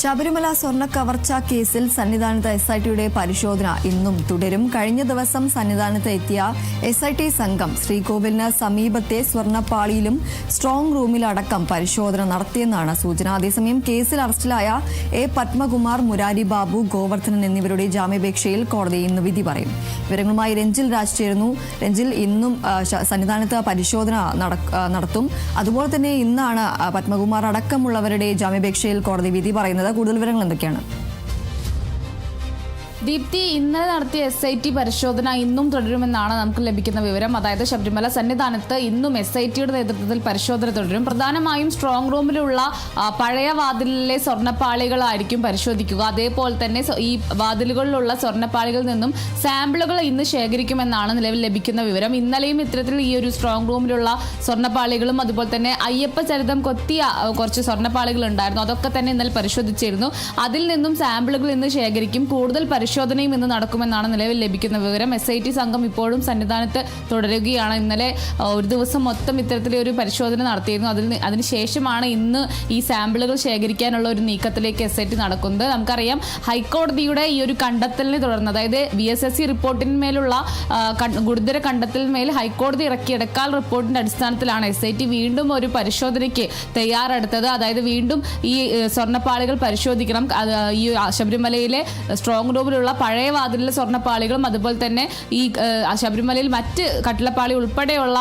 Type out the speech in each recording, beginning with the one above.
ശബരിമല സ്വർണ കവർച്ച കേസിൽ സന്നിധാനത്ത് എസ് ഐ ടിയുടെ പരിശോധന ഇന്നും തുടരും. കഴിഞ്ഞ ദിവസം സന്നിധാനത്ത് എത്തിയ എസ് ഐ ടി സംഘം ശ്രീകോവിലിന് സമീപത്തെ സ്വർണപ്പാളിയിലും സ്ട്രോങ് റൂമിലടക്കം പരിശോധന നടത്തിയെന്നാണ് സൂചന. അതേസമയം കേസിൽ അറസ്റ്റിലായ എ പത്മകുമാർ മുരാരി ബാബു ഗോവർദ്ധനൻ എന്നിവരുടെ ജാമ്യപേക്ഷയിൽ കോടതി ഇന്ന് വിധി പറയും. വിവരങ്ങളുമായി രഞ്ജിൽ രാജ് ചേരുന്നു. രഞ്ജിൽ ഇന്നും സന്നിധാനത്ത് പരിശോധന നടത്തും. അതുപോലെ തന്നെ ഇന്നാണ് പത്മകുമാർ അടക്കമുള്ളവരുടെ ജാമ്യപേക്ഷയിൽ കോടതി വിധി പറയുന്നത്. കൂടുതൽ വിവരങ്ങൾ എന്തൊക്കെയാണ്? ദീപ്തി ഇന്നലെ നടത്തിയ എസ് ഐ ടി പരിശോധന ഇന്നും തുടരുമെന്നാണ് നമുക്ക് ലഭിക്കുന്ന വിവരം. അതായത് ശബരിമല സന്നിധാനത്ത് ഇന്നും എസ് ഐ ടിയുടെ നേതൃത്വത്തിൽ പരിശോധന തുടരും. പ്രധാനമായും സ്ട്രോങ് റൂമിലുള്ള പഴയ വാതിലിലെ സ്വർണപ്പാളികളായിരിക്കും പരിശോധിക്കുക. അതേപോലെ തന്നെ ഈ വാതിലുകളിലുള്ള സ്വർണപ്പാളികളിൽ നിന്നും സാമ്പിളുകൾ ഇന്ന് ശേഖരിക്കുമെന്നാണ് നിലവിൽ ലഭിക്കുന്ന വിവരം. ഇന്നലെയും ഇത്തരത്തിൽ ഈ ഒരു സ്ട്രോങ് റൂമിലുള്ള സ്വർണപ്പാളികളും അതുപോലെ തന്നെ അയ്യപ്പ ചരിതം കൊത്തിയ കുറച്ച് സ്വർണപ്പാളികൾ ഉണ്ടായിരുന്നു അതൊക്കെ തന്നെ ഇന്നലെ പരിശോധിച്ചിരുന്നു. അതിൽ നിന്നും സാമ്പിളുകൾ ഇന്ന് ശേഖരിക്കും. കൂടുതൽ പരിശോധനയും ഇന്ന് നടക്കുമെന്നാണ് നിലവിൽ ലഭിക്കുന്ന വിവരം. എസ് ഐ ടി സംഘം ഇപ്പോഴും സന്നിധാനത്ത് തുടരുകയാണ്. ഇന്നലെ ഒരു ദിവസം മൊത്തം ഇത്തരത്തിലെ ഒരു പരിശോധന നടത്തിയിരുന്നു. അതിൽ അതിനുശേഷമാണ് ഇന്ന് ഈ സാമ്പിളുകൾ ശേഖരിക്കാനുള്ള ഒരു നീക്കത്തിലേക്ക് എസ് ഐ ടി നടക്കുന്നത്. നമുക്കറിയാം ഹൈക്കോടതിയുടെ ഈ ഒരു കണ്ടെത്തലിനെ തുടർന്ന് അതായത് വി എസ് എസ് സി റിപ്പോർട്ടിന്മേലുള്ള ഗുരുതര കണ്ടെത്തലിന്മേൽ ഹൈക്കോടതി ഇറക്കിയ ഇടക്കാൽ റിപ്പോർട്ടിന്റെ അടിസ്ഥാനത്തിലാണ് എസ് ഐ ടി വീണ്ടും ഒരു പരിശോധനയ്ക്ക് തയ്യാറെടുത്തത്. അതായത് വീണ്ടും ഈ സ്വർണപ്പാളികൾ പരിശോധിക്കണം. ഈ ശബരിമലയിലെ സ്ട്രോങ് റൂമിലുള്ള പഴയ വാതിലിലെ സ്വർണപ്പാളികളും അതുപോലെ തന്നെ ഈ ശബരിമലയിൽ മറ്റ് കട്ടിലപ്പാളി ഉൾപ്പെടെയുള്ള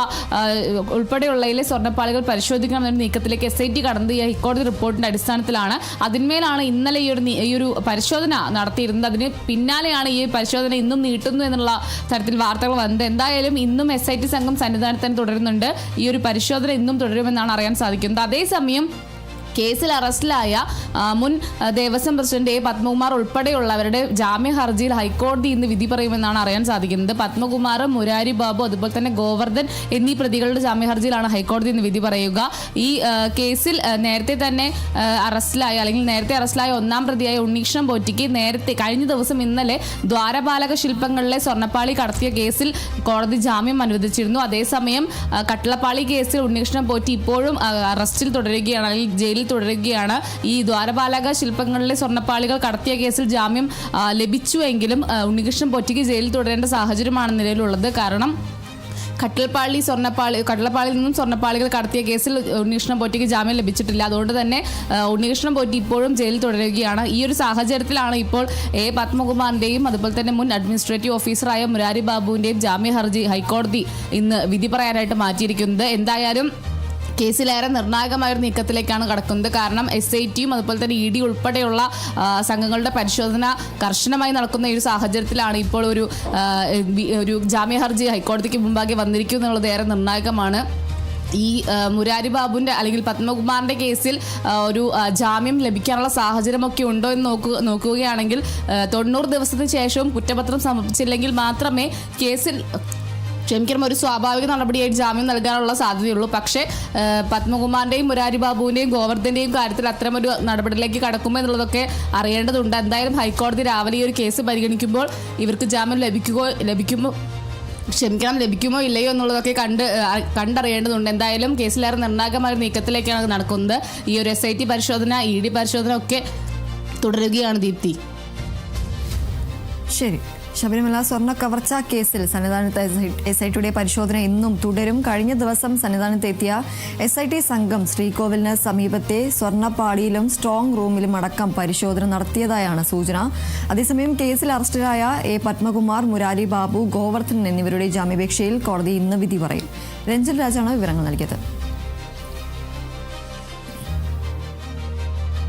ഉൾപ്പെടെയുള്ളതിലെ സ്വർണപ്പാളികൾ പരിശോധിക്കണം എന്നൊരു നീക്കത്തിലേക്ക് എസ് ഐ ടി കടന്നത് ഈ ഹൈക്കോടതി റിപ്പോർട്ടിന്റെ അടിസ്ഥാനത്തിലാണ്. അതിന്മേലാണ് ഇന്നലെ ഈ ഒരു ഈ ഒരു പരിശോധന നടത്തിയിരുന്നത്. അതിന് പിന്നാലെയാണ് ഈ പരിശോധന ഇന്നും നീട്ടുന്നു എന്നുള്ള തരത്തിൽ വാർത്തകൾ വന്നത്. എന്തായാലും ഇന്നും എസ് ഐ ടി സംഘം സന്നിധാനത്ത് തന്നെ തുടരുന്നുണ്ട്. ഈ ഒരു പരിശോധന ഇന്നും തുടരുമെന്നാണ് അറിയാൻ സാധിക്കുന്നത്. അതേസമയം കേസിൽ അറസ്റ്റിലായ മുൻ ദേവസ്വം പ്രസിഡന്റ് എ പത്മകുമാർ ഉൾപ്പെടെയുള്ളവരുടെ ജാമ്യ ഹർജിയിൽ ഹൈക്കോടതി ഇന്ന് വിധി പറയുമെന്നാണ് അറിയാൻ സാധിക്കുന്നത്. പത്മകുമാർ മുരാരി ബാബു അതുപോലെ തന്നെ ഗോവർദ്ധൻ എന്നീ പ്രതികളുടെ ജാമ്യ ഹർജിയിലാണ് ഹൈക്കോടതി ഇന്ന് വിധി പറയുക. ഈ കേസിൽ നേരത്തെ തന്നെ അറസ്റ്റിലായ അല്ലെങ്കിൽ നേരത്തെ അറസ്റ്റിലായ ഒന്നാം പ്രതിയായ ഉണ്ണീഷ്ണം പോറ്റിക്ക് നേരത്തെ കഴിഞ്ഞ ദിവസം ഇന്നലെ ദ്വാരപാലക ശില്പങ്ങളിലെ സ്വർണപ്പാളി കടത്തിയ കേസിൽ കോടതി ജാമ്യം അനുവദിച്ചിരുന്നു. അതേസമയം കട്ടളപ്പാളി കേസിൽ ഉണ്ണികൃഷ്ണൻ പോറ്റി ഇപ്പോഴും അറസ്റ്റിൽ തുടരുകയാണ്. അല്ലെങ്കിൽ ജയിലിൽ തുടരുകയാണ്. ഈ ദ്വാരപാലക ശില്പങ്ങളിലെ സ്വർണപ്പാളികൾ കടത്തിയ കേസിൽ ജാമ്യം ലഭിച്ചുവെങ്കിലും ഉണ്ണികൃഷ്ണൻ പൊറ്റിക്ക് ജയിലിൽ തുടരേണ്ട സാഹചര്യമാണ് നിലവിലുള്ളത്. കാരണം കട്ടിൽപ്പാളി സ്വർണപ്പാളി കട്ടിളപ്പാളിയിൽ നിന്നും സ്വർണപ്പാളികൾ കടത്തിയ കേസിൽ ഉണ്ണികൃഷ്ണൻ പോറ്റിക്ക് ജാമ്യം ലഭിച്ചിട്ടില്ല. അതുകൊണ്ട് തന്നെ ഉണ്ണികൃഷ്ണൻ പോറ്റി ഇപ്പോഴും ജയിലിൽ തുടരുകയാണ്. ഈ ഒരു സാഹചര്യത്തിലാണ് ഇപ്പോൾ എ. പത്മകുമാറിന്റെയും അതുപോലെ തന്നെ മുൻ അഡ്മിനിസ്ട്രേറ്റീവ് ഓഫീസറായ മുരാരി ബാബുവിന്റെയും ജാമ്യ ഹർജി ഹൈക്കോടതി ഇന്ന് വിധി പറയാനായിട്ട് മാറ്റിയിരിക്കുന്നത്. എന്തായാലും കേസിലേറെ നിർണായകമായ ഒരു നീക്കത്തിലേക്കാണ് കടക്കുന്നത്. കാരണം എസ് ഐ ടിയും അതുപോലെ തന്നെ ഇ ഡി ഉൾപ്പെടെയുള്ള സംഘങ്ങളുടെ പരിശോധന കർശനമായി നടക്കുന്ന ഈ ഒരു സാഹചര്യത്തിലാണ് ഇപ്പോൾ ഒരു ഒരു ജാമ്യ ഹർജി ഹൈക്കോടതിക്ക് മുമ്പാകെ വന്നിരിക്കും എന്നുള്ളത് ഏറെ നിർണായകമാണ്. ഈ മുരാരി ബാബുവിന്റെ അല്ലെങ്കിൽ പത്മകുമാറിന്റെ കേസിൽ ഒരു ജാമ്യം ലഭിക്കാനുള്ള സാഹചര്യമൊക്കെ ഉണ്ടോ എന്ന് നോക്കുക നോക്കുകയാണെങ്കിൽ തൊണ്ണൂറ് ദിവസത്തിന് ശേഷവും കുറ്റപത്രം സമർപ്പിച്ചില്ലെങ്കിൽ മാത്രമേ കേസിൽ ക്ഷമിക്കണം ഒരു സ്വാഭാവിക നടപടിയായി ജാമ്യം നൽകാനുള്ള സാധ്യതയുള്ളൂ. പക്ഷേ പത്മകുമാറിന്റെയും മുരാരി ബാബുവിന്റെയും ഗോവർദ്ധന്റെയും കാര്യത്തിൽ അത്തരമൊരു നടപടിയിലേക്ക് കടക്കുമോ എന്നുള്ളതൊക്കെ അറിയേണ്ടതുണ്ട്. എന്തായാലും ഹൈക്കോടതി രാവിലെ ഈ ഒരു കേസ് പരിഗണിക്കുമ്പോൾ ഇവർക്ക് ജാമ്യം ലഭിക്കുമോ ലഭിക്കുമോ ക്ഷമിക്കണം ലഭിക്കുമോ ഇല്ലയോ എന്നുള്ളതൊക്കെ കണ്ട് കണ്ടറിയേണ്ടതുണ്ട്. എന്തായാലും കേസിലേറെ നിർണായകമായ നീക്കത്തിലേക്കാണ് നടക്കുന്നത്. ഈ ഒരു എസ് ഐ ടി പരിശോധന ഇ ഡി പരിശോധന ഒക്കെ തുടരുകയാണ് ദീപ്തി. ശരി. ശബരിമല സ്വർണ കവർച്ചാ കേസിൽ സന്നിധാനത്ത് എസ് ഐ ടിയുടെ പരിശോധന ഇന്നും തുടരും. കഴിഞ്ഞ ദിവസം സന്നിധാനത്ത് എത്തിയ എസ് ഐ ടി സംഘം ശ്രീകോവിലിന് സമീപത്തെ സ്വർണപ്പാടിയിലും സ്ട്രോങ് റൂമിലും അടക്കം പരിശോധന നടത്തിയതായാണ് സൂചന. അതേസമയം കേസിൽ അറസ്റ്റിലായ എ പത്മകുമാർ മുരാരി ബാബു ഗോവർദ്ധൻ എന്നിവരുടെ ജാമ്യപേക്ഷയിൽ കോടതി ഇന്ന് വിധി പറയും. രഞ്ജൻ രാജാണ് വിവരങ്ങൾ നൽകിയത്.